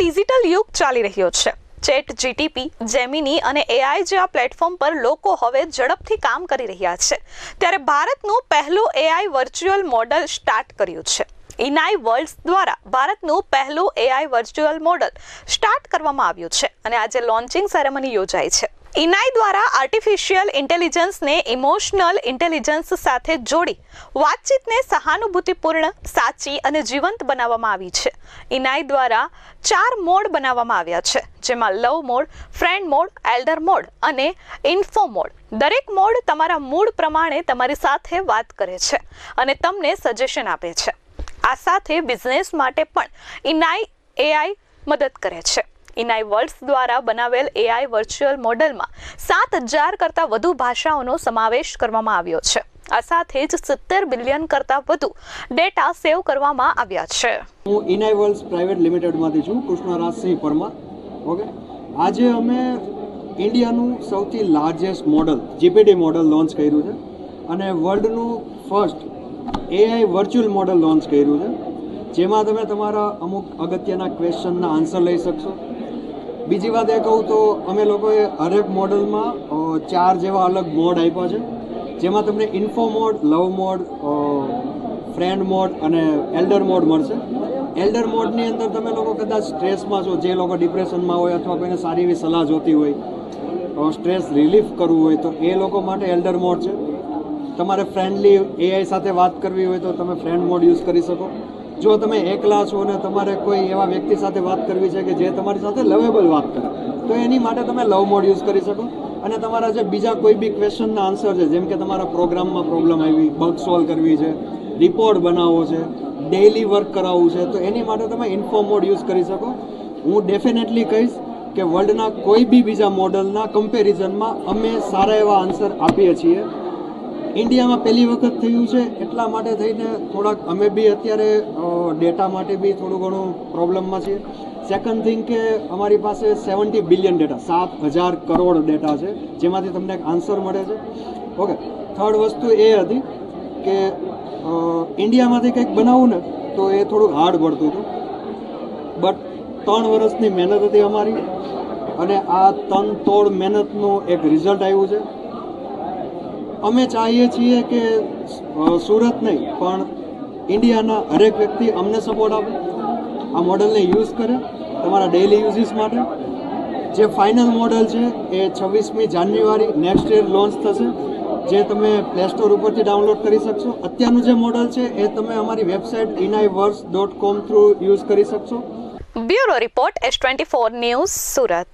Digital યુગ ચાલી રહ્યો છે. ચેટ જીટીપી જેમિની અને એઆઈ જેવા પ્લેટફોર્મ પર લોકો હવે ઝડપથી કામ કરી રહ્યા છે. ત્યારે ભારતનું પહેલું એઆઈ વર્ચ્યુઅલ મોડલ સ્ટાર્ટ કર્યું છે. ઇનાઈ વર્લ્ડ્સ દ્વારા ભારતનું પહેલું એઆઈ વર્ચ્યુઅલ મોડલ સ્ટાર્ટ કરવામાં આવ્યું છે અને આજે લોન્ચિંગ સેરેમની યોજાઈ છે. ઇનાઈ દ્વારા આર્ટિફિશિયલ ઇન્ટેલિજન્સને ઇમોશનલ ઇન્ટેલિજન્સ સાથે જોડી વાતચીતને સહાનુભૂતિપૂર્ણ, સાચી અને જીવંત બનાવવામાં આવી છે. ઇનાઈ દ્વારા ચાર મોડ બનાવવામાં આવ્યા છે, જેમાં love mode friend mode elder mode અને ઇન્ફો મોડ. દરેક મોડ તમારા મૂડ પ્રમાણે તમારી સાથે વાત કરે છે અને તમને સજેશન આપે છે. આ સાથે બિઝનેસ માટે પણ ઇનાઈ એઆઈ મદદ કરે છે. ઇનાઈ વર્લ્ડ્સ દ્વારા બનાવેલ એઆઈ વર્ચ્યુઅલ મોડલમાં સાત હજાર કરતાં વધુ ભાષાઓનો સમાવેશ કરવામાં આવ્યો છે. આ સાથે જ સિત્તેર બિલિયન કરતાં વધુ ડેટા સેવ કરવામાં આવ્યા છે. હું ઇનાઈ વર્લ્ડ્સ પ્રાઇવેટ લિમિટેડમાંથી છું કૃષ્ણરાજસિંહ પરમાર. ઓકે? આજે અમે ઇન્ડિયાનું સૌથી largest model GPD model launch કર્યું છે અને વર્લ્ડનું first AI virtual model launch કર્યું છે. જેમાં તમે તમારા અમુક અગત્યના ક્વેશ્ચનના આન્સર લઈ શકશો. બીજી વાત એ કહું તો અમે લોકોએ હરેક મોડલમાં ચાર જેવા અલગ મોડ આપ્યા છે. જેમાં તમને info mode love mode friend mode અને એલ્ડર મોડ મળશે. એલ્ડર મોડની અંદર તમે લોકો કદાચ સ્ટ્રેસમાં છો, જે લોકો ડિપ્રેશનમાં હોય અથવા કોઈને સારી એવી સલાહ જોતી હોય સ્ટ્રેસ રિલીફ કરવું હોય, તો એ લોકો માટે એલ્ડર મોડ છે. તમારે ફ્રેન્ડલી એઆઈ સાથે વાત કરવી હોય તો તમે ફ્રેન્ડ મોડ યુઝ કરી શકો. જો તમે એકલા છો અને તમારે કોઈ એવા વ્યક્તિ સાથે વાત કરવી છે કે જે તમારી સાથે લવેબલ વાત કરે, તો એની માટે તમે લવ મોડ યુઝ કરી શકો. અને તમારા જે બીજા કોઈ બી ક્વેશ્ચનના આન્સર છે, જેમ કે તમારા પ્રોગ્રામમાં પ્રોબ્લેમ આવી બગ સોલ્વ કરવી છે રિપોર્ટ બનાવવો છે ડેઇલી વર્ક કરાવવું છે, તો એની માટે તમે ઇન્ફો મોડ યુઝ કરી શકો. હું ડેફિનેટલી કહીશ કે વર્લ્ડના કોઈ બી બીજા મોડલના કમ્પેરિઝનમાં અમે સારા એવા આન્સર આપીએ છીએ. ઇન્ડિયામાં પહેલી વખત થયું છે, એટલા માટે થઈને થોડાક અમે બી અત્યારે ડેટા માટે બી થોડું ઘણું પ્રોબ્લેમમાં છીએ. સેકન્ડ થિંગ કે અમારી પાસે સેવન્ટી બિલિયન ડેટા સાત હજાર કરોડ ડેટા છે, જેમાંથી તમને એક આન્સર મળે છે. ઓકે થર્ડ વસ્તુ એ હતી કે ઇન્ડિયામાંથી કંઈક બનાવવું ને, તો એ થોડુંક હાર્ડ પડતું હતું. બટ ત્રણ વર્ષની મહેનત હતી અમારી, અને આ તન તોડ મહેનતનું એક રિઝલ્ટ આવ્યું છે. અમે ચાહીએ છીએ કે સુરત નહીં, પણ ઇન્ડિયાના હરેક વ્યક્તિ અમને સપોર્ટ આપે. આ મોડલને યુઝ કરે તમારા ડેઇલી યુઝિસ માટે. જે ફાઇનલ મોડલ છે એ છવ્વીસમી જાન્યુઆરી નેક્સ્ટ યર લોન્ચ થશે, જે તમે પ્લે સ્ટોર ઉપરથી ડાઉનલોડ કરી શકશો. અત્યારનું જે મોડલ છે એ તમે અમારી વેબસાઇટ ઇનાઈ વર્સ ડોટ કોમ થ્રુ યુઝ કરી શકશો. Bureau report S twenty four news Surat.